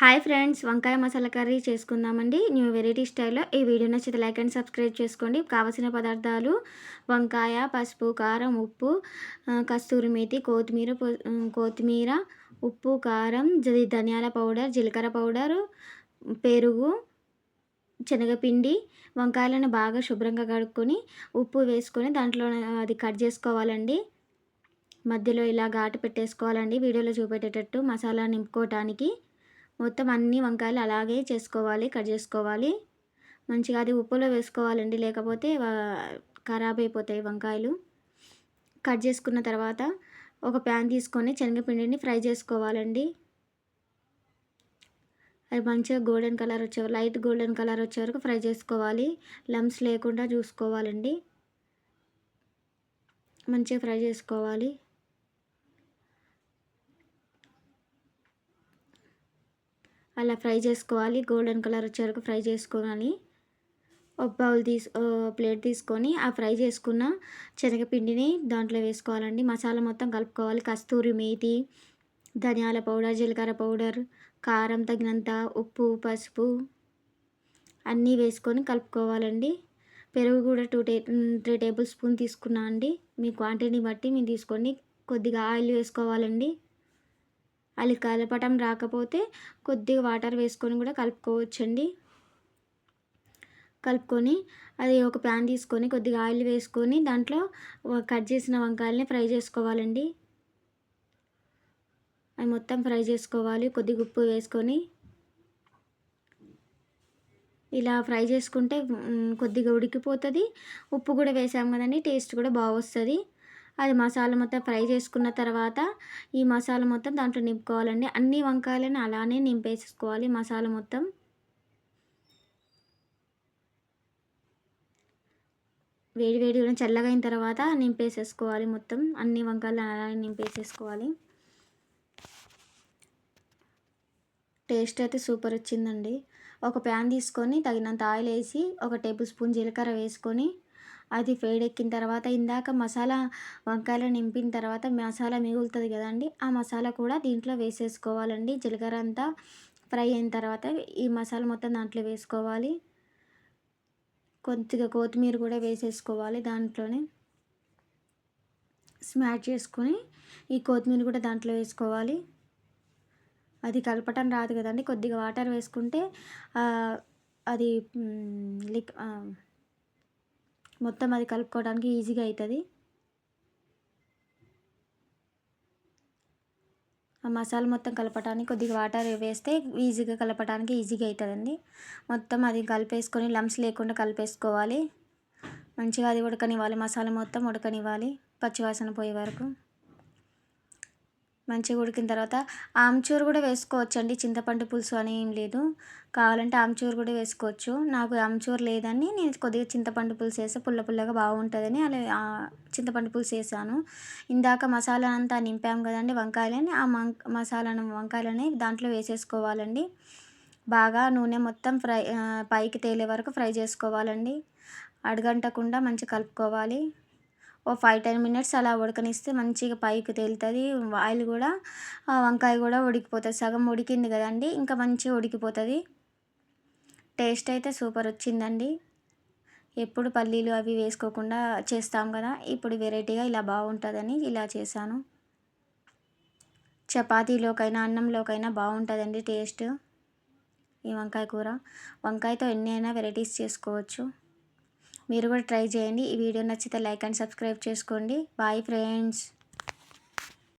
Hi friends వంకాయ masala curry చేసుకుందామండి. New variety స్టైల్లో ఈ వీడియో నచ్చితే లైక్ అండ్ సబ్స్క్రైబ్ చేసుకోండి. కావలసిన పదార్థాలు వంకాయ పసుపు కారం ఉప్పు కస్తూరి మేతి కొత్తిమీర కొత్తిమీర ఉప్పు కారం ధనియాల పౌడర్ జీలకర్ర పౌడర్ పెరుగు శనగపిండి వంకాయలను బాగా శుభ్రంగా కడుక్కొని ఉప్పు వేసుకొని దాంట్లో అది కట్ చేసుకోవాలండి. మధ్యలో ఇలా ఘాటు పెట్టేసుకోవాలండి. వీడియోలో చూపెట్టేటట్టు మసాలా నింపుకోవటానికి. మొత్తం అన్ని వంకాయలు అలాగే చేసుకోవాలి కట్ చేసుకోవాలి. మంచిగా అది ఉప్పులో వేసుకోవాలండి లేకపోతే ఖరాబ్ అయిపోతాయి వంకాయలు. కట్ చేసుకున్న తర్వాత ఒక ప్యాన్ తీసుకొని శనగపిండిని ఫ్రై చేసుకోవాలండి. అది మంచిగా గోల్డెన్ కలర్ వచ్చే లైట్ గోల్డెన్ కలర్ వచ్చే వరకు ఫ్రై చేసుకోవాలి. లమ్స్ లేకుండా చూసుకోవాలండి. మంచిగా ఫ్రై చేసుకోవాలి. అలా ఫ్రై చేసుకోవాలి. గోల్డెన్ కలర్ వచ్చే వరకు ఫ్రై చేసుకోవాలి. ఒక బౌల్ తీసు ప్లేట్ తీసుకొని ఆ ఫ్రై చేసుకున్న శనగపిండిని దాంట్లో వేసుకోవాలండి. మసాలా మొత్తం కలుపుకోవాలి. కస్తూరి మేతి ధనియాల పౌడర్ జీలకర్ర పౌడర్ కారం తగినంత ఉప్పు పసుపు అన్నీ వేసుకొని కలుపుకోవాలండి. పెరుగు కూడా టూ టే త్రీ టేబుల్ స్పూన్ తీసుకున్నా అండి. మీ క్వాంటిటీని బట్టి మీరు తీసుకోండి. కొద్దిగా ఆయిల్ వేసుకోవాలండి. అది కలపటం రాకపోతే కొద్దిగా వాటర్ వేసుకొని కూడా కలుపుకోవచ్చండి. కలుపుకొని అది ఒక ప్యాన్ తీసుకొని కొద్దిగా ఆయిల్ వేసుకొని దాంట్లో కట్ చేసిన వంకాయలని ఫ్రై చేసుకోవాలండి. అవి మొత్తం ఫ్రై చేసుకోవాలి కొద్దిగా ఉప్పు వేసుకొని. ఇలా ఫ్రై చేసుకుంటే కొద్దిగా ఉడికిపోతుంది. ఉప్పు కూడా వేసాం కదండి టేస్ట్ కూడా బాగా వస్తుంది అది మసాలా మొత్తం ఫ్రై చేసుకున్న తర్వాత ఈ మసాలా మొత్తం దాంట్లో నింపుకోవాలండి. అన్ని వంకాయలను అలానే నింపేసుకోవాలి మసాలా మొత్తం. వేడి వేడి చల్లగా అయిన తర్వాత నింపేసేసుకోవాలి మొత్తం. అన్ని వంకాయలు అలానే నింపేసేసుకోవాలి. టేస్ట్ అయితే సూపర్ వచ్చిందండి. ఒక ప్యాన్ తీసుకొని తగినంత ఆయిల్ వేసి ఒక టేబుల్ స్పూన్ జీలకర్ర వేసుకొని అది వేడెక్కిన తర్వాత ఇందాక మసాలా వంకాయలు నింపిన తర్వాత మసాలా మిగులుతుంది కదండి ఆ మసాలా కూడా దీంట్లో వేసేసుకోవాలండి. జీలకర్ర అంతా ఫ్రై అయిన తర్వాత ఈ మసాలా మొత్తం దాంట్లో వేసుకోవాలి. కొద్దిగా కొత్తిమీర కూడా వేసేసుకోవాలి దాంట్లోనే. స్మాష్ చేసుకొని ఈ కొత్తిమీర కూడా దాంట్లో వేసుకోవాలి. అది కలపటం రాదు కదండి కొద్దిగా వాటర్ వేసుకుంటే అది లిక్ మొత్తం అది కలుపుకోవడానికి ఈజీగా అవుతుంది. ఆ మసాలా మొత్తం కలపడానికి కొద్దిగా వాటర్ వేస్తే ఈజీగా కలపడానికి ఈజీగా అవుతుందండి. మొత్తం అది కలిపేసుకొని లమ్స్ లేకుండా కలిపేసుకోవాలి. మంచిగా అది ఉడకనివ్వాలి మసాలా మొత్తం ఉడకనివ్వాలి పచ్చివాసన పోయే వరకు. మంచిగా ఉడికిన తర్వాత ఆమ్చూరు కూడా వేసుకోవచ్చండి. చింతపండు పులుసు అని ఏం లేదు. కావాలంటే ఆమ్చూరు కూడా వేసుకోవచ్చు. నాకు ఆమ్చూరు లేదని నేను కొద్దిగా చింతపండు పులుసు వేస్తే పుల్ల పుల్లగా బాగుంటుందని అలా చింతపండు పులుసు వేసాను. ఇందాక మసాలా అంతా నింపాము కదండి వంకాయలని ఆ మసాలాను వంకాయలని దాంట్లో వేసేసుకోవాలండి. బాగా నూనె మొత్తం ఫ్రై పైకి తేలే వరకు ఫ్రై చేసుకోవాలండి. అడగంటకుండా మంచిగా కలుపుకోవాలి. ఓ ఫైవ్ టెన్ మినిట్స్ అలా ఉడకనిస్తే మంచిగా పైకి తేలుతుంది. ఆయిల్ కూడా వంకాయ కూడా ఉడికిపోతుంది. సగం ఉడికింది కదండి ఇంకా మంచిగా ఉడికిపోతుంది. టేస్ట్ అయితే సూపర్ వచ్చిందండి. ఎప్పుడు పల్లీలు అవి వేసుకోకుండా చేస్తాం కదా ఇప్పుడు వెరైటీగా ఇలా బాగుంటుందని ఇలా చేశాను. చపాతీలోకైనా అన్నంలోకైనా బాగుంటుందండి టేస్ట్. ఈ వంకాయ కూర వంకాయతో ఎన్ని అయినా వెరైటీస్ చేసుకోవచ్చు. మీరు కూడా ట్రై చేయండి. ఈ వీడియో నచ్చితే లైక్ అండ్ సబ్స్క్రైబ్ చేసుకోండి. Bye friends.